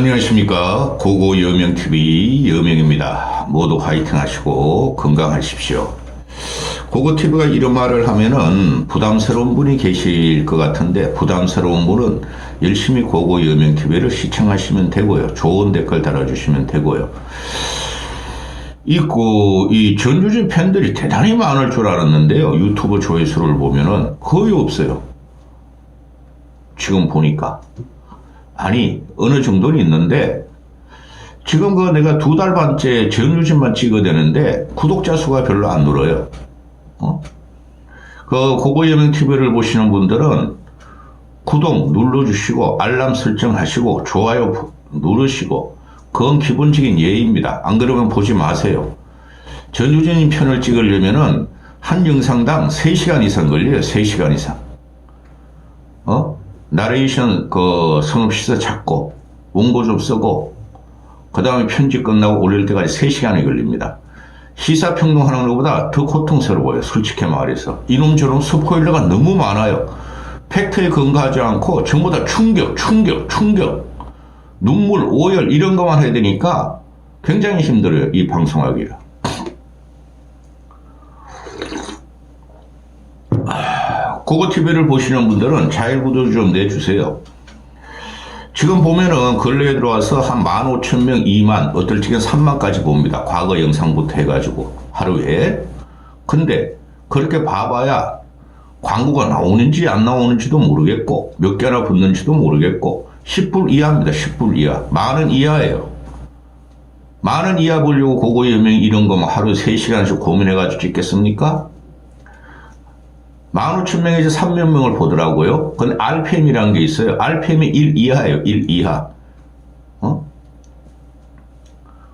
안녕하십니까. 고고 여명TV 여명입니다. 모두 화이팅 하시고 건강하십시오. 고고TV가 이런 말을 하면은 부담스러운 분이 계실 것 같은데 부담스러운 분은 열심히 고고 여명TV를 시청하시면 되고요. 좋은 댓글 달아주시면 되고요. 있고 이 전주진 팬들이 대단히 많을 줄 알았는데요. 유튜브 조회수를 보면은 거의 없어요. 지금 보니까. 아니 어느 정도는 있는데 지금 그 내가 두 달 반째 전유진만 찍어야 되는데 구독자 수가 별로 안 늘어요. 어? 그 고고여명 TV를 보시는 분들은 구독 눌러주시고 알람 설정하시고 좋아요 누르시고 그건 기본적인 예의입니다. 안 그러면 보지 마세요. 전유진님 편을 찍으려면은 한 영상당 3시간 이상 걸려요. 3시간 이상. 어? 나레이션 그 성업시서 찾고 원고 좀 쓰고 그 다음에 편집 끝나고 올릴 때까지 3시간이 걸립니다. 시사평론하는 것보다 더 고통스러워요. 솔직히 말해서. 이놈저놈 스포일러가 너무 많아요. 팩트에 근거하지 않고 전부 다 충격, 충격, 충격. 눈물, 오열 이런 것만 해야 되니까 굉장히 힘들어요. 이 방송하기가. 고고TV를 보시는 분들은 자율구독 좀 내주세요. 지금 보면은 근래에 들어와서 한 15,000명, 2만, 어떨 적엔 3만까지 봅니다. 과거 영상부터 해가지고 하루에. 근데 그렇게 봐봐야 광고가 나오는지 안 나오는지도 모르겠고 몇 개나 붙는지도 모르겠고 10불 이하입니다. 10불 이하. 만원 이하예요. 만원 이하 보려고 고고 여명 이런 거만 하루 3시간씩 고민해가지고 찍겠습니까? 15,000명에서 3만 명을 보더라고요. 근데 RPM이라는 게 있어요. RPM이 1 이하예요. 1 이하. 어?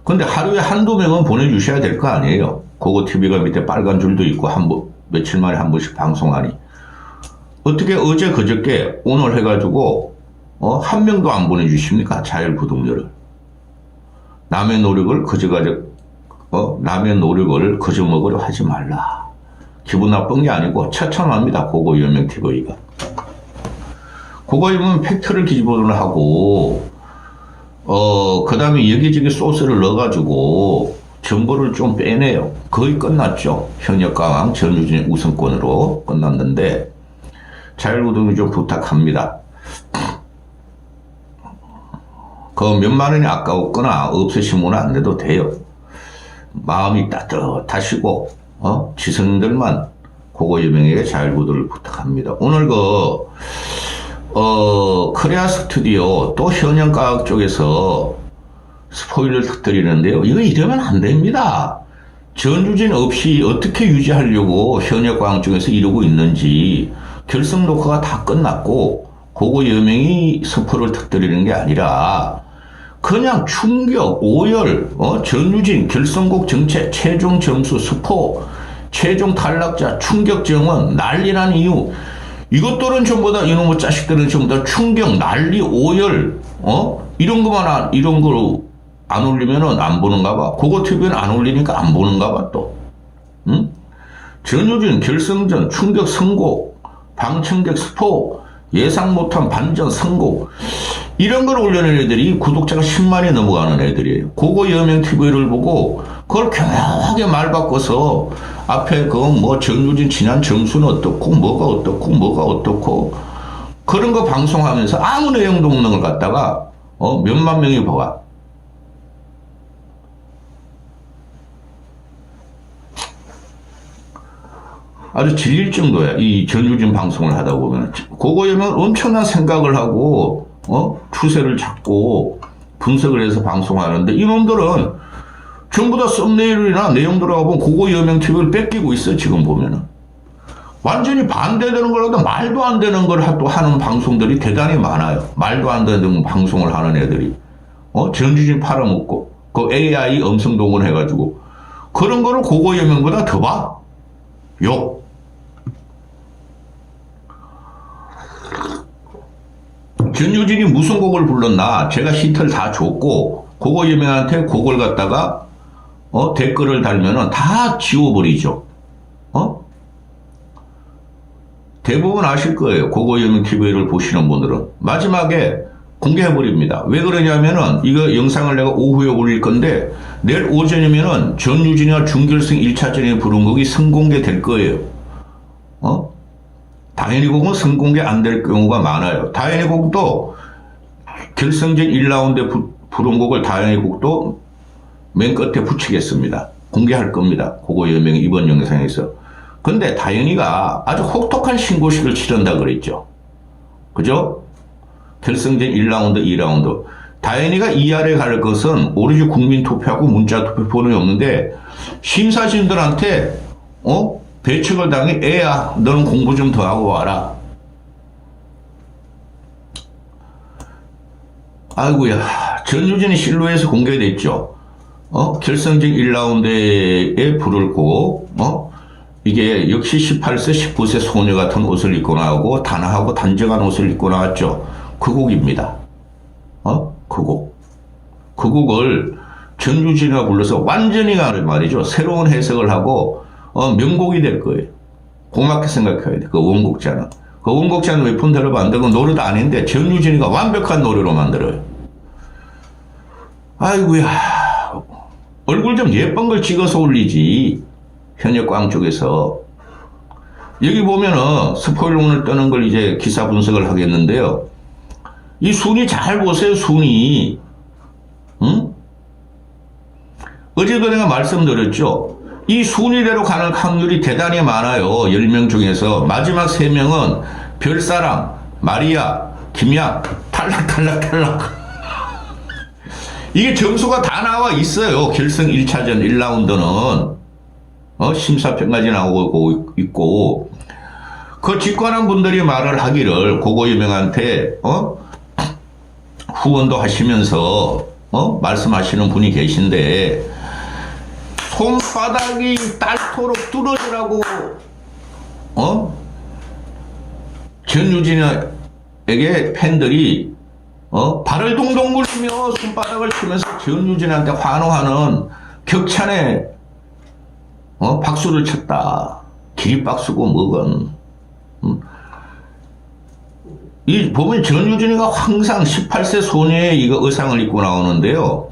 근데 하루에 한두 명은 보내주셔야 될 거 아니에요. 그거 TV가 밑에 빨간 줄도 있고 한 번, 며칠 만에 한 번씩 방송하니. 어떻게 어제 그저께 오늘 해가지고 어? 한 명도 안 보내주십니까? 자율구독료를. 남의 노력을 거저가져, 어? 남의 노력을 거저먹으려 하지 말라. 기분 나쁜 게 아니고 처참합니다. 그거 유명 TV가. 입으면 팩트를 기본으로 하고 어 그 다음에 여기저기 소스를 넣어가지고 정보를 좀 빼내요. 거의 끝났죠. 현역 강황 전유진 우승권으로 끝났는데 자율구독이 좀 부탁합니다. 그 몇만 원이 아까웠거나 없으시면 안 돼도 돼요. 마음이 따뜻하시고 어? 지성들만 고고 유명에게 자율구독을 부탁합니다. 오늘 그, 어, 코리아 스튜디오 또 현영과학 쪽에서 스포일러를 터뜨리는데요. 이거 이러면 안 됩니다. 전주진 없이 어떻게 유지하려고 현역과학 쪽에서 이러고 있는지 결승 녹화가 다 끝났고 고고 여명이 스포를 터뜨리는 게 아니라 그냥 충격, 오열, 어, 전유진, 결선곡 정체, 최종 점수, 스포, 최종 탈락자, 충격 정원, 난리난 이유. 이것들은 전부 다 이놈의 자식들은 전부 다 충격, 난리, 오열, 어? 이런 거만, 안- 이런 거로 안 올리면은 안 보는가 봐. 그거 TV는 안 올리니까 안 보는가 봐, 또. 응? 전유진, 결승전, 충격 선곡, 방청객 스포, 예상 못한 반전 선곡. 이런 걸 올려낸 애들이 구독자가 10만이 넘어가는 애들이에요. 그거 여명 TV를 보고 그걸 교묘하게 말 바꿔서 앞에 그 뭐 정유진 지난 점수는 어떻고 뭐가 어떻고 뭐가 어떻고 그런 거 방송하면서 아무 내용도 없는 걸 갖다가 어 몇만 명이 봐와. 아주 질릴 정도야. 이 전유진 방송을 하다 보면. 그거에는 엄청난 생각을 하고, 어? 추세를 잡고 분석을 해서 방송하는데 이놈들은 전부 다 썸네일이나 내용 들어가 보면 그거 여명 TV를 뺏기고 있어, 지금 보면은. 완전히 반대되는 거라도 말도 안 되는 걸 또 하는 방송들이 대단히 많아요. 말도 안 되는 방송을 하는 애들이. 어? 전주진 팔아먹고, 그 AI 음성 동원 해가지고. 그런 거를 그거 여명보다 더 봐. 욕. 전유진이 무슨 곡을 불렀나 제가 힌트를 다 줬고 그거 유명한테 곡을 갖다가 어, 댓글을 달면은 다 지워버리죠. 어? 대부분 아실 거예요. 유명 TV를 보시는 분들은 마지막에 공개해버립니다. 왜 그러냐면은 이거 영상을 내가 오후에 올릴 건데 내일 오전이면은 전유진이와 준결승 1차전에 부른 곡이 선공개 될 거예요. 어? 당연히 곡은 선공개 안 될 경우가 많아요. 다현이 곡도 결승전 1라운드에 부, 부른 곡을 다현이 곡도 맨 끝에 붙이겠습니다. 공개할 겁니다. 여명이 이번 영상에서. 근데 다현이가 아주 혹독한 신고식을 치른다 그랬죠. 그죠? 결승전 1라운드, 2라운드. 다현이가 이 아래 갈 것은 오로지 국민 투표하고 문자 투표권이 없는데 심사진들한테 어 배척을 당해 애야 너는 공부 좀 더 하고 와라. 아이고야 전유진의 실루엣이 공개됐죠. 어 결승전 1라운드에 부를 곡 어? 이게 역시 18세, 19세 소녀 같은 옷을 입고 나오고 단아하고 단정한 옷을 입고 나왔죠. 그 곡입니다. 어? 그 곡. 그 곡을 전유진이가 불러서 완전히 가는 말이죠. 새로운 해석을 하고 어, 명곡이 될 거예요. 고맙게 생각해야 돼. 그 원곡자는. 그 원곡자는 들어봤는데 그 노래도 아닌데 전유진이가 완벽한 노래로 만들어요. 아이고야. 얼굴 좀 예쁜 걸 찍어서 올리지. 현역광 쪽에서. 여기 보면은 스포일러 오늘 뜨는 걸 이제 기사 분석을 하겠는데요. 이 순위 잘 보세요, 순위. 응? 어제도 내가 말씀드렸죠. 이 순위대로 가는 확률이 대단히 많아요. 10명 중에서. 마지막 3명은 별사랑, 마리아, 김양, 탈락, 탈락, 탈락. 이게 점수가 다 나와 있어요. 결승 1차전 1라운드는. 어, 심사평까지 나오고 있고. 그 직관한 분들이 말을 하기를 고고 유명한테, 어? 후원도 하시면서, 어? 말씀하시는 분이 계신데, 손바닥이 딸토록 뚫어지라고, 어? 전유진에게 팬들이, 어? 발을 동동 굴리며 손바닥을 치면서 전유진한테 환호하는 격찬에, 어? 박수를 쳤다. 기립박수고 뭐건. 음. 이, 보면 전유진이가 항상 18세 소녀의 이거 의상을 입고 나오는데요.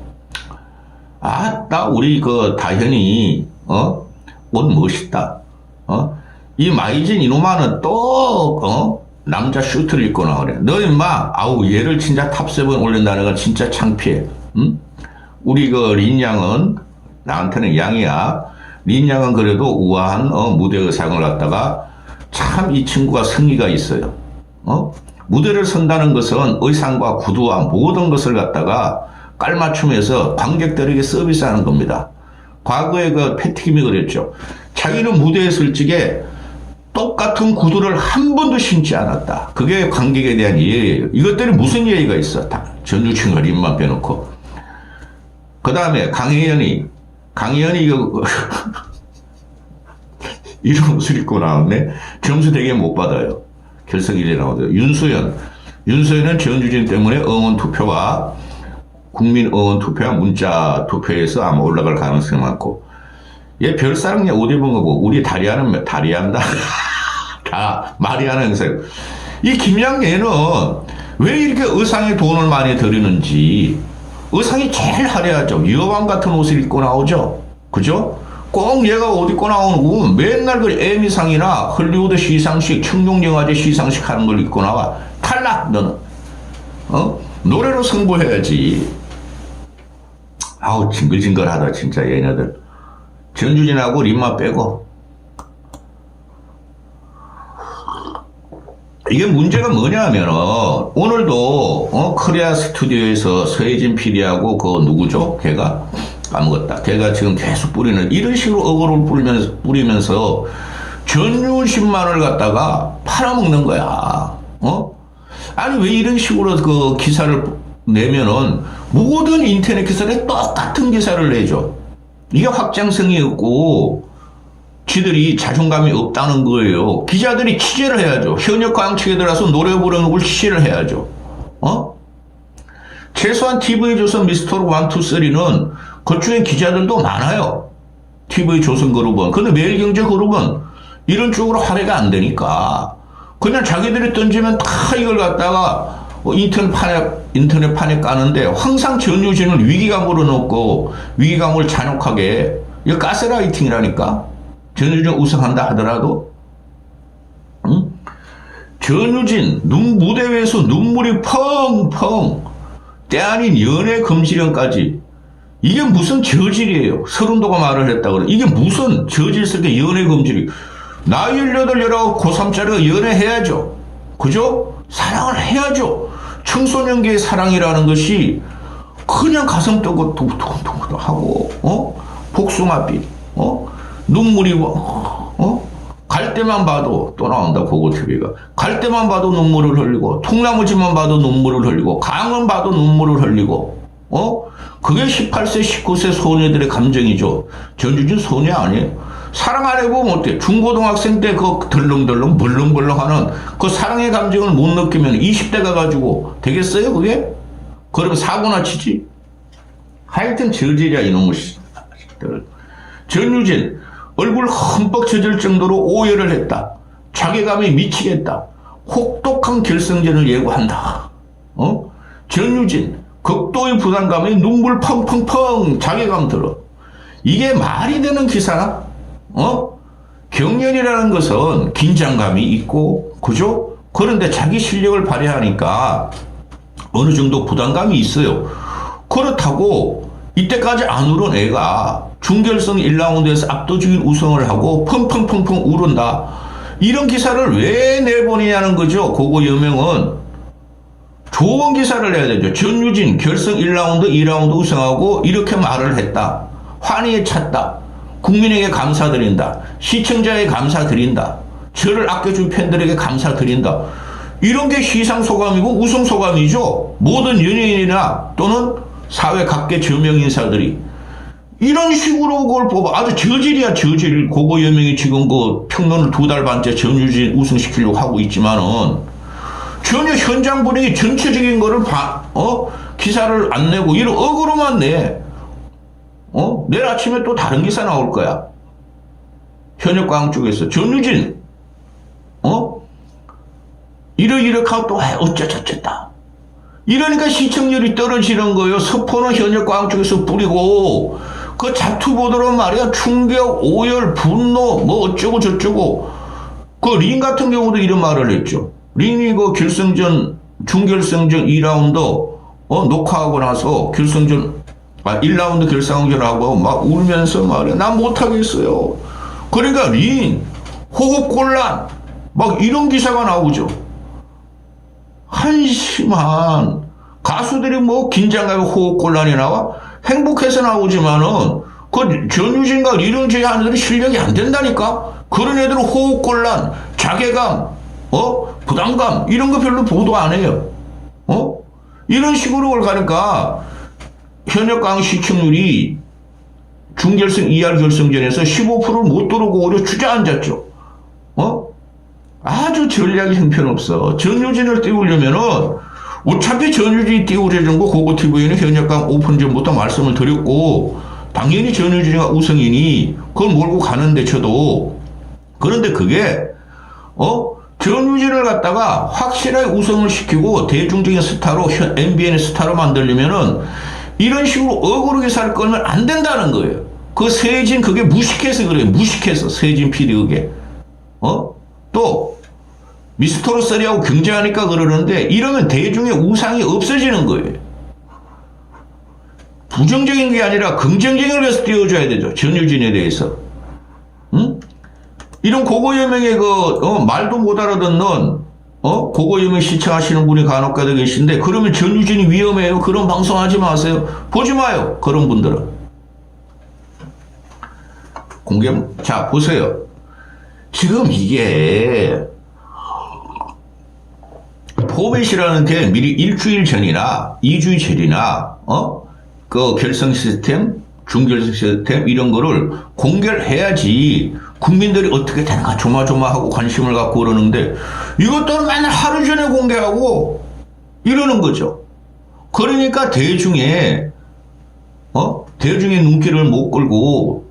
아따 우리 그 다현이 어? 옷 멋있다. 어? 이 마이진 이놈아는 또 어? 남자 슈트를 입고 나오래. 너 임마 아우 얘를 진짜 탑세븐 올린다는 건 진짜 창피해. 응? 우리 그 린양은 나한테는 양이야. 린양은 그래도 우아한 어, 무대 의상을 갖다가 참 이 친구가 성의가 있어요. 어? 무대를 선다는 것은 의상과 구두와 모든 것을 갖다가 깔맞춤해서 관객들에게 서비스하는 겁니다. 과거에 그 패티김이 그랬죠. 자기는 무대에 설 적에 똑같은 구두를 한 번도 신지 않았다. 그게 관객에 대한 이해예요. 이것들이 무슨 예의가 있어? 다 전유층 어린만 빼놓고. 그 다음에 강혜연이, 강혜연이 이거, 이런 옷을 입고 나왔네? 점수 되게 못 받아요. 결승 1위 나오죠. 윤수연. 윤수연은 전주진 때문에 응원 투표와 국민 의원 투표와 문자 투표에서 아마 올라갈 가능성이 많고 얘 별사랑 옷 입은 거고 우리 다리하는 다리한다. 다 말이 하는 행색 이 김양예는 왜 이렇게 의상에 돈을 많이 들이는지 의상이 제일 화려하죠. 여왕 같은 옷을 입고 나오죠. 그죠? 꼭 얘가 옷 입고 나오는 거 맨날 그 에미상이나 헐리우드 시상식 청룡영화제 시상식 하는 걸 입고 나와. 탈락 너는. 어? 노래로 승부해야지. 아우 징글징글하다 진짜 얘네들 전주진하고 림마 빼고 이게 문제가 뭐냐면 오늘도 어, 코리아 스튜디오에서 서혜진 PD하고 그 누구죠? 걔가 까먹었다. 걔가 지금 계속 뿌리는 이런 식으로 어그로를 뿌리면서, 뿌리면서 전유신만을 갖다가 팔아먹는 거야. 어? 아니 왜 이런 식으로 그 기사를 내면은 모든 인터넷 기사에 똑같은 기사를 내죠. 이게 확장성이 없고 지들이 자존감이 없다는 거예요. 기자들이 취재를 해야죠. 현역 광 측에 들어가서 노래 부르는 걸 취재를 해야죠. 어? 최소한 TV조선 미스터로 1, 2, 3는 그중에 기자들도 많아요. TV조선 그룹은. 근데 매일경제 그룹은 이런 쪽으로 활약이 안 되니까 그냥 자기들이 던지면 다 이걸 갖다가 인터넷판에 인터넷판에 까는데 항상 전유진을 위기감으로 넣고 위기감을 잔혹하게 이거 가스라이팅이라니까? 전유진 우승한다 하더라도? 응? 전유진 눈 무대 위에서 눈물이 펑펑 때 아닌 연애 금지령까지. 이게 무슨 저질이에요? 서른도가 말을 했다 그래. 이게 무슨 저질스럽게 연애 금지령 나이 18, 19, 고3짜리가 연애해야죠. 그죠? 사랑을 해야죠 청소년기의 사랑이라는 것이 그냥 가슴 뜨고 둥둥둥둥 하고 어? 복숭아빛 어? 눈물이 어? 갈 때만 봐도 또 나온다 고고 TV가. 갈 때만 봐도 눈물을 흘리고 통나무집만 봐도 눈물을 흘리고 강은 봐도 눈물을 흘리고 어? 그게 18세 19세 소녀들의 감정이죠. 전주진 소녀 아니에요 사랑 안 해보면 어때 중고등학생 때 그 덜렁덜렁 물렁물렁하는 그 사랑의 감정을 못 느끼면 20대 가가지고 되겠어요 그게 그러면 사고나 치지 하여튼 저질이야 이놈의 새끼들 전유진 얼굴 흠뻑 젖을 정도로 오열을 했다. 자괴감이 미치겠다. 혹독한 결승전을 예고한다. 어? 전유진 극도의 부담감에 눈물 펑펑펑 자괴감 들어. 이게 말이 되는 기사나? 어? 경연이라는 것은 긴장감이 있고 그죠? 그런데 자기 실력을 발휘하니까 어느 정도 부담감이 있어요. 그렇다고 이때까지 안 울은 애가 중결승 1라운드에서 압도적인 우승을 하고 펑펑펑펑 울은다. 이런 기사를 왜 내보내냐는 거죠. 그거 여명은 좋은 기사를 내야 되죠. 전유진 결승 1라운드, 2라운드 우승하고 이렇게 말을 했다. 환희에 찼다. 국민에게 감사드린다. 시청자에 감사드린다. 저를 아껴준 팬들에게 감사드린다. 이런 게 시상소감이고 우승소감이죠. 모든 연예인이나 또는 사회 각계 저명 인사들이 이런 식으로 그걸 뽑아 아주 저질이야 저질 고거 여명이 지금 그 평론을 두 달 반째 전유진 우승시키려고 하고 있지만은 전혀 현장 분위기 전체적인 거를 바, 어 기사를 안 내고 이런 억으로만 내. 어 내일 아침에 또 다른 기사 나올 거야. 현역광 쪽에서 전유진 어 이러이렇게 또 해, 어쩌저쩌다. 이러니까 시청률이 떨어지는 거예요. 서포는 현역광 쪽에서 뿌리고 그 잡투 보도는 말이야 충격, 오열, 분노 뭐 어쩌고 저쩌고 그링 같은 경우도 이런 말을 했죠. 링이 그 결승전 중결승전 2라운드 어, 녹화하고 나서 결승전 아 1라운드 결승전하고 막 울면서 말이야 난 못하겠어요. 그러니까 링 호흡곤란 막 이런 기사가 나오죠. 한심한 가수들이 뭐 긴장감에 호흡곤란이 나와 행복해서 나오지만은 그 전유진과 리릉제 하는 애들이 실력이 안 된다니까? 그런 애들은 호흡곤란 자괴감 어? 부담감 이런 거 별로 보도 안 해요. 어? 이런 식으로 걸 가니까 현역강 시청률이 중결승 2할 결승전에서 15%를 못 들어오고 오히려 주저앉았죠. 어? 아주 전략이 형편없어. 전유진을 띄우려면은 어차피 전유진이 띄우려는 거 고고TV는 현역강 오픈 전부터 말씀을 드렸고 당연히 전유진이가 우승이니 그걸 몰고 가는데 쳐도 그런데 그게 어? 전유진을 갖다가 확실하게 우승을 시키고 대중적인 스타로 MBN의 스타로 만들려면은 이런 식으로 어그로 기사를 끌면 안 된다는 거예요. 그 세진 그게 무식해서 그래요. 무식해서 세진 PD 그게 어? 또 미스터로 쓰리하고 경쟁하니까 그러는데 이러면 대중의 우상이 없어지는 거예요. 부정적인 게 아니라 긍정적인 걸 해서 띄워줘야 되죠. 전유진에 대해서. 응? 이런 고고여명의 그, 어, 말도 못 알아듣는, 어, 고고여명 시청하시는 분이 간혹 가다 계신데, 그러면 전유진이 위험해요. 그런 방송 하지 마세요. 보지 마요. 그런 분들은. 공개, 자, 보세요. 지금 이게 포맷이라는 게 미리 일주일 전이나 이주일 전이나 어 그 결승 시스템, 중결승 시스템 이런 거를 공개를 해야지 국민들이 어떻게 되는가 조마조마하고 관심을 갖고 그러는데 이것들은 맨날 하루 전에 공개하고 이러는 거죠. 그러니까 대중의 어 대중의 눈길을 못 끌고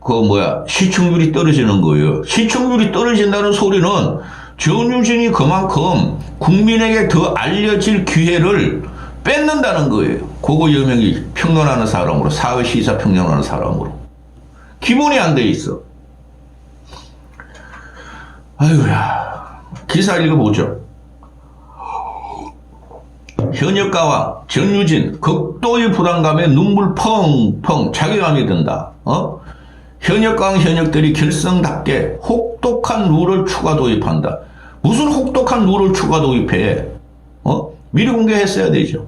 그 뭐야 시청률이 떨어지는 거예요. 시청률이 떨어진다는 소리는 전유진이 그만큼 국민에게 더 알려질 기회를 뺏는다는 거예요. 그거 여명이 평론하는 사람으로, 사회 시사 평론하는 사람으로. 기본이 안 돼 있어. 아이고야. 기사 읽어보죠. 현역가왕 전유진 극도의 부담감에 눈물 펑펑 자괴감이 든다. 어? 현역가왕 현역들이 결성답게 혹독한 룰을 추가 도입한다. 무슨 혹독한 룰을 추가 도입해? 어? 미리 공개했어야 되죠.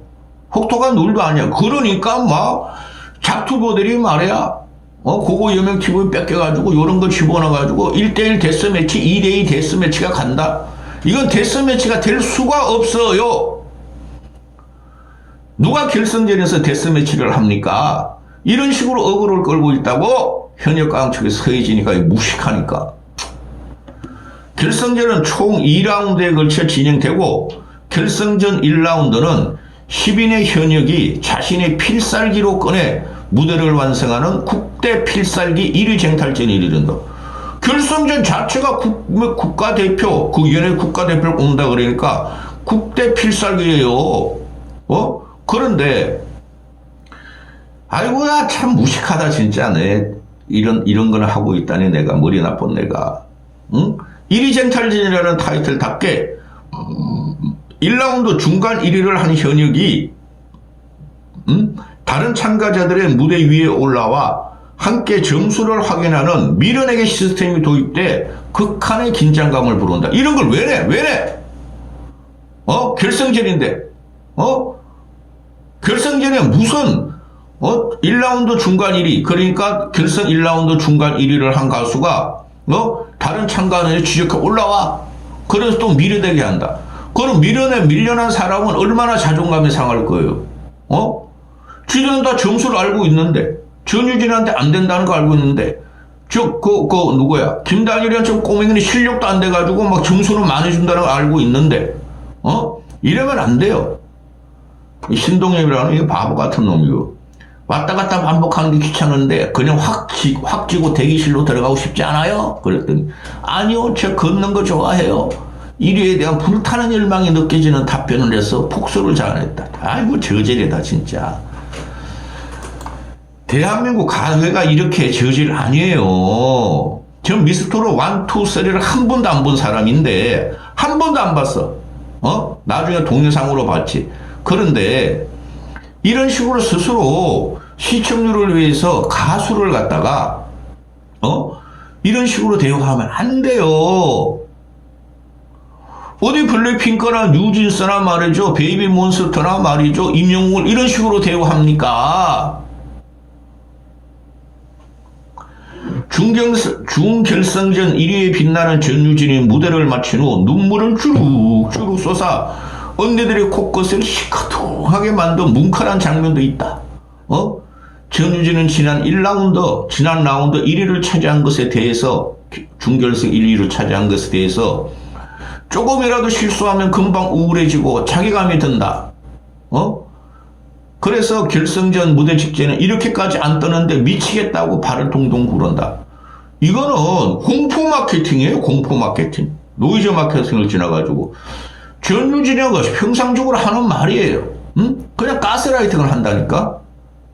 혹독한 룰도 아니야. 그러니까 막 작투보들이 말이야. 어, 그거 여명 TV 뺏겨가지고 요런 거 집어넣어가지고 1대1 데스매치, 2대2 데스매치가 간다? 이건 데스매치가 될 수가 없어요. 누가 결승전에서 데스매치를 합니까? 이런 식으로 어그로를 끌고 있다고 현역강 측에 서해지니까 무식하니까. 결승전은 총 2라운드에 걸쳐 진행되고 결승전 1라운드는 10인의 현역이 자신의 필살기로 꺼내 무대를 완성하는 국 대 필살기 1위 쟁탈전이 이른다. 결승전 자체가 국, 뭐 국가대표, 그 연예 국가대표를 꼽는다 그러니까 국대 필살기예요. 어? 그런데 아이고야 참 무식하다 진짜 내 이런 이런 거를 하고 있다니 내가 머리 나쁜 내가 응? 1위 쟁탈전이라는 타이틀답게 음, 1라운드 중간 1위를 한 현역이 음? 다른 참가자들의 무대 위에 올라와 함께 점수를 확인하는 밀어내기 시스템이 도입돼 극한의 긴장감을 부른다. 이런 걸 왜 내? 왜 내? 어? 결승전인데. 어? 결승전에 무슨 어? 1라운드 중간 1위 그러니까 결승 1라운드 중간 1위를 한 가수가 어? 다른 참가자에 지적해 올라와 그래서 또 밀어내게 한다 그럼 밀어내 밀려난 사람은 얼마나 자존감이 상할 거예요 어? 지들은 다 점수를 알고 있는데 전유진한테 안 된다는 거 알고 있는데 저, 그, 그, 누구야? 김단일이랑 저 꼬맹이는 실력도 안 돼가지고 막 점수를 많이 준다는 걸 알고 있는데, 어? 이러면 안 돼요. 이 신동엽이라는 이 바보 같은 놈이고 왔다 갔다 반복하는 게 귀찮은데 그냥 확, 지, 확 지고 대기실로 들어가고 싶지 않아요? 그랬더니 아니요 저 걷는 거 좋아해요 1위에 대한 불타는 열망이 느껴지는 답변을 해서 폭소를 자아냈다 아이고 저질이다 진짜 대한민국 가회가 이렇게 저질 아니에요 전 미스터로 1, 2, 3를 한 번도 안 본 사람인데 한 번도 안 봤어 어? 나중에 동영상으로 봤지 그런데 이런 식으로 스스로 시청률을 위해서 가수를 갖다가 어 이런 식으로 대우하면 안 돼요. 어디 블랙핑크나 뉴진스나 말이죠 베이비 몬스터나 말이죠 임영웅을 이런 식으로 대우합니까? 중경, 중결승전 1위에 빛나는 전유진이 무대를 마친 후 눈물을 주룩주룩 쏟아 언니들의 코끝을 시커통하게 만든 뭉클한 장면도 있다. 어? 전유진은 지난 1라운드, 지난 라운드 1위를 차지한 것에 대해서, 중결승 1위를 차지한 것에 대해서 조금이라도 실수하면 금방 우울해지고 자괴감이 든다. 어? 그래서 결승전 무대 직전에 이렇게까지 안 떠는데 미치겠다고 발을 동동 구른다. 이거는 공포 마케팅이에요, 공포 마케팅. 노이즈 마케팅을 지나가지고. 전유진이가 평상적으로 하는 말이에요. 응? 그냥 가스라이팅을 한다니까?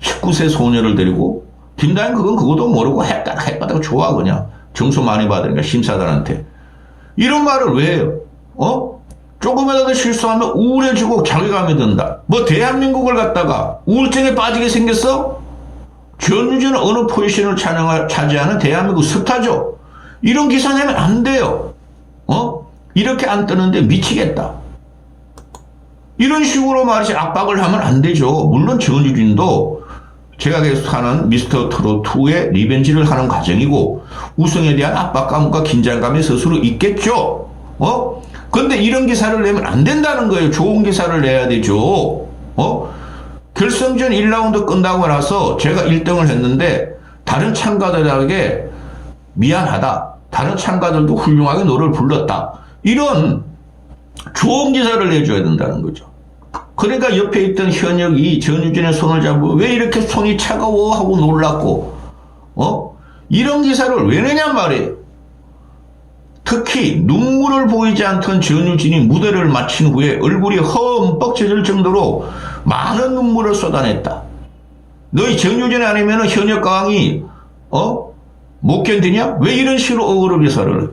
19세 소녀를 데리고. 김다인 그건 그것도 모르고 헷가닥 헷가닥 좋아, 그냥. 점수 많이 받으니까, 심사단한테. 이런 말을 왜 해요? 어? 조금이라도 실수하면 우울해지고 자괴감이 든다. 뭐 대한민국을 갖다가 우울증에 빠지게 생겼어? 전유진은 어느 포지션을 차지하는 대한민국 스타죠. 이런 기사 내면 안 돼요. 어? 이렇게 안 뜨는데 미치겠다. 이런 식으로 말이지 압박을 하면 안 되죠. 물론 전유진도 제가 계속하는 미스터 트롯2의 리벤지를 하는 과정이고 우승에 대한 압박감과 긴장감이 스스로 있겠죠. 어? 근데 이런 기사를 내면 안 된다는 거예요. 좋은 기사를 내야 되죠. 어? 결승전 1라운드 끝나고 나서 제가 1등을 했는데 다른 참가자들에게 미안하다. 다른 참가들도 훌륭하게 노래를 불렀다. 이런 좋은 기사를 내줘야 된다는 거죠. 그러니까 옆에 있던 현역이 전유진의 손을 잡고 왜 이렇게 손이 차가워 하고 놀랐고 어? 이런 기사를 왜 내냔 말이에요. 특히 눈물을 보이지 않던 전유진이 무대를 마친 후에 얼굴이 흠뻑 젖을 정도로 많은 눈물을 쏟아냈다. 너희 전유진 아니면 현역강이 어? 못 견디냐? 왜 이런 식으로 어그로 묘사를 해?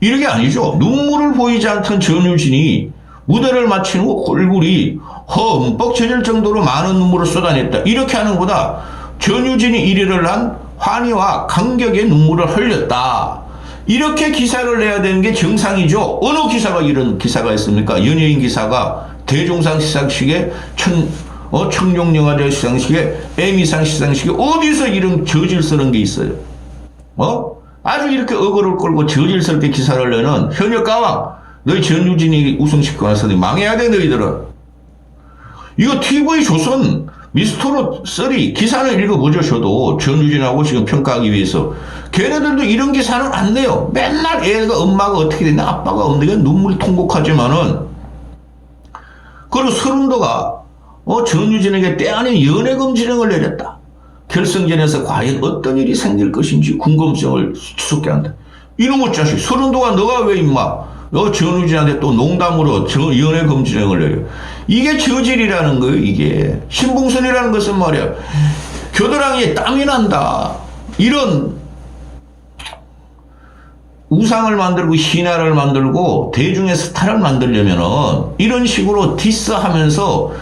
이게 아니죠. 눈물을 보이지 않던 전유진이 무대를 마친 후 얼굴이 흠뻑 젖을 정도로 많은 눈물을 쏟아냈다. 이렇게 하는 것보다 전유진이 1위를 한 환희와 감격의 눈물을 흘렸다. 이렇게 기사를 내야 되는 게 정상이죠. 어느 기사가 이런 기사가 있습니까? 연예인 기사가 대종상 시상식에 천, 어, 청룡영화제 시상식에 에미상 시상식에 어디서 이런 저질 쓰는 게 있어요? 어? 아주 이렇게 어거를 끌고 저질스럽게 기사를 내는 현역 가왕 너희 전유진이 우승시키고 나서 망해야 돼 너희들은 이거 TV 조선 미스터로 3 기사는 읽어보셔도 전유진하고 지금 평가하기 위해서 걔네들도 이런 기사는 안 내요 맨날 애가 엄마가 어떻게 됐냐 아빠가 없는 게 눈물이 통곡하지만은 그리고 서른도가 어, 전유진에게 때 아닌 연애금지령을 내렸다 결승전에서 과연 어떤 일이 생길 것인지 궁금증을 수습게 한다. 이놈의 자식, 서른도가 너가 왜 임마, 너 전우진한테 또 농담으로 저 연애 금지령을 내려. 이게 저질이라는 거예요, 이게. 신봉선이라는 것은 말이야. 겨드랑이에 땀이 난다. 이런 우상을 만들고 신화를 만들고 대중의 스타를 만들려면은 이런 식으로 디스하면서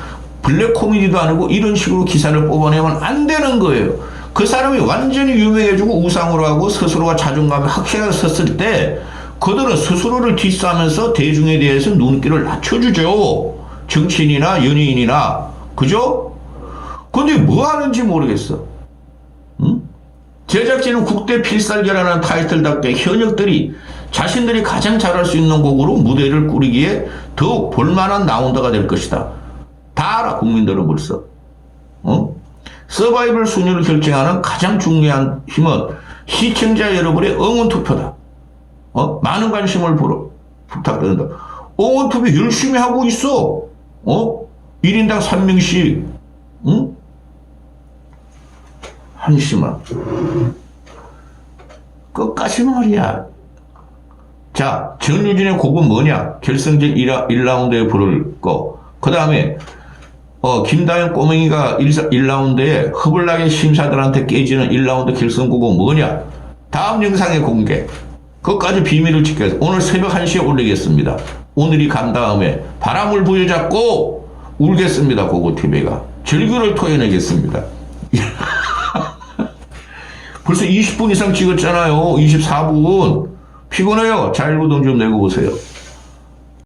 블랙 코미디도 아니고 이런 식으로 기사를 뽑아내면 안 되는 거예요. 그 사람이 완전히 유명해지고 우상으로 하고 스스로가 자존감이 확실하게 섰을 때 그들은 스스로를 디스하면서 대중에 대해서 눈길을 낮춰주죠. 정치인이나 연예인이나 그죠? 근데 뭐 하는지 모르겠어. 응? 제작진은 국대 필살기라는 타이틀답게 현역들이 자신들이 가장 잘할 수 있는 곡으로 무대를 꾸리기에 더욱 볼만한 라운드가 될 것이다. 다 알아, 국민들은 벌써. 어? 서바이벌 순위를 결정하는 가장 중요한 힘은 시청자 여러분의 응원 투표다. 어? 많은 관심을 부러, 부탁드린다. 응원 투표 열심히 하고 있어. 어? 1인당 3명씩, 응? 한심한. 끝까지 말이야. 자, 전유진의 곡은 뭐냐? 결승전 1라운드에 부를 거. 그 다음에, 어, 김다현 꼬맹이가 1, 라운드에 허블나게 심사들한테 깨지는 1라운드 결승곡은 뭐냐? 다음 영상에 공개. 그것까지 비밀을 지켜서 오늘 새벽 1시에 올리겠습니다. 오늘이 간 다음에 바람을 부여잡고 울겠습니다. 고고TV가. 절규를 토해내겠습니다. 벌써 20분 이상 찍었잖아요. 24분. 피곤해요. 자율구동 좀 내고 보세요.